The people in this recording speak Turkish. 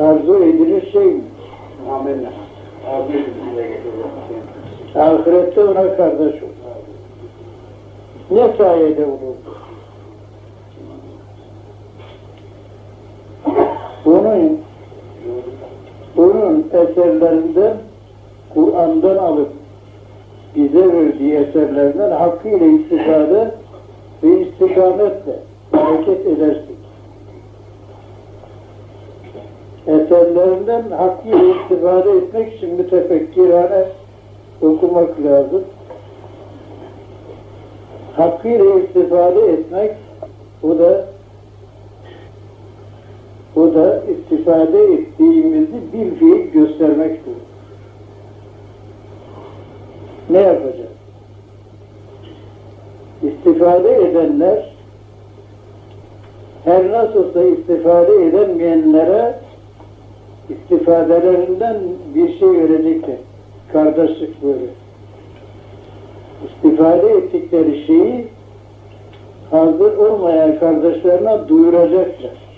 arzu edilir şey edip dile getiriyor. Ahirette ona kardeş olur. Ne sayede olur? Bunun, bunun eserlerinden, Kur'an'dan alıp bize verdiği eserlerden hakkıyla istifade ve istikametle hareket edersek. Eserlerinden hakkıyla istifade etmek için mütefekkirane okumak lazım. Hakkıyla istifade etmek o da o da istifade ettiğimizi bir fiil göstermektir. Ne yapacağız? İstifade edenler her nasılsa istifade edemeyenlere istifadelerinden bir şey verecekler. Kardeşlik böyle. İstifade ettikleri şeyi hazır olmayan kardeşlerine duyuracaklar.